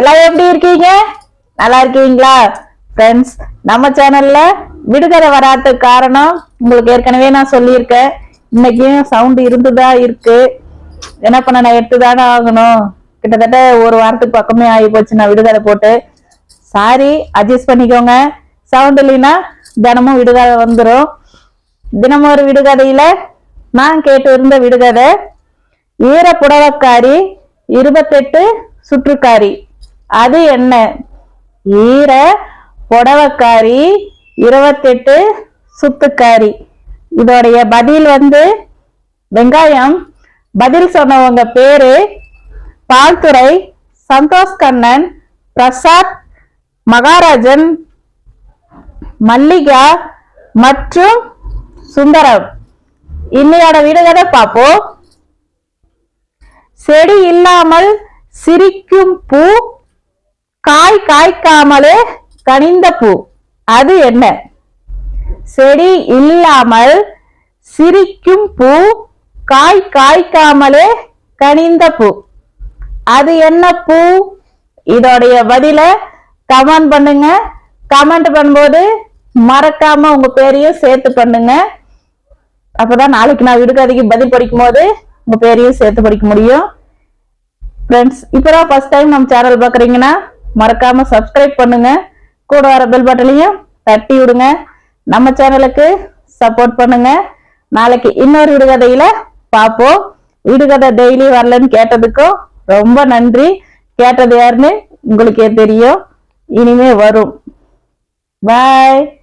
எல்லாம் எப்படி இருக்கீங்க? நல்லா இருக்கீங்களா? ஃப்ரெண்ட்ஸ் நம்ம சேனல்ல விடுதலை வராதுக்கு காரணம் உங்களுக்கு ஏற்கனவே நான் சொல்லியிருக்கேன். இன்னைக்கும் சவுண்ட் இருந்துதான் இருக்கு? என்ன பண்ண நான் எடுத்துதானே ஆகணும்? கிட்டத்தட்ட ஒரு வாரத்துக்கு பக்கமே ஆகி போச்சு நான் விடுதலை போட்டு. சாரி அட்ஜஸ்ட் பண்ணிக்கோங்க. சவுண்ட் இல்லைன்னா தினமும் விடுகதை வந்துடும் தினமும் ஒரு விடுகதையில நான் கேட்டு இருந்த விடுகதை ஈர புடவக்காரி இருபத்தெட்டு சுற்றுக்காரி. அது என்ன? ஈர புடவக்காரி இருபத்தெட்டு சுத்துக்காரி. இதோடைய பதில் வந்து வெங்காயம். பதில் சொன்னவங்க பேரு பால்துறை சந்தோஷ் கண்ணன் பிரசாத் மகாராஜன் மல்லிகா மற்றும் சுந்தரம். இன்னையோட வீடுகளை பார்ப்போம். செடி இல்லாமல் சிரிக்கும் பூ காய்க்காமலே கனிந்த பூ. அது என்ன? செடி இல்லாமல் சிரிக்கும் பூ காய் காய்க்காமலே கனிந்த பூ. அது என்ன பூ? இதோடைய பதில கமெண்ட் பண்ணுங்க. கமெண்ட் பண்ணும்போது மறக்காம உங்க பேரையும் சேர்த்து பண்ணுங்க. அப்பதான் நாளைக்கு நான் விடுகதைக்கு பதில் படிக்கும் போது உங்க பேரையும் சேர்த்து படிக்க முடியும். ஃப்ரெண்ட்ஸ் இப்போதான் ஃபர்ஸ்ட் டைம் நம்ம சேனல் பார்க்குறீங்கன்னா மறக்காம சப்ஸ்கிரைப் பண்ணுங்க. கூட வர பெல் பட்டனையும் தட்டி விடுங்க. நம்ம சேனலுக்கு சப்போர்ட் பண்ணுங்க. நாளைக்கு இன்னொரு விடுகதையில பார்ப்போம். விடுகதை டெய்லி வரலன்னு கேட்டதுக்கும் ரொம்ப நன்றி. கேட்டது யாருன்னு உங்களுக்கே தெரியும். இனிமே வரும். பாய்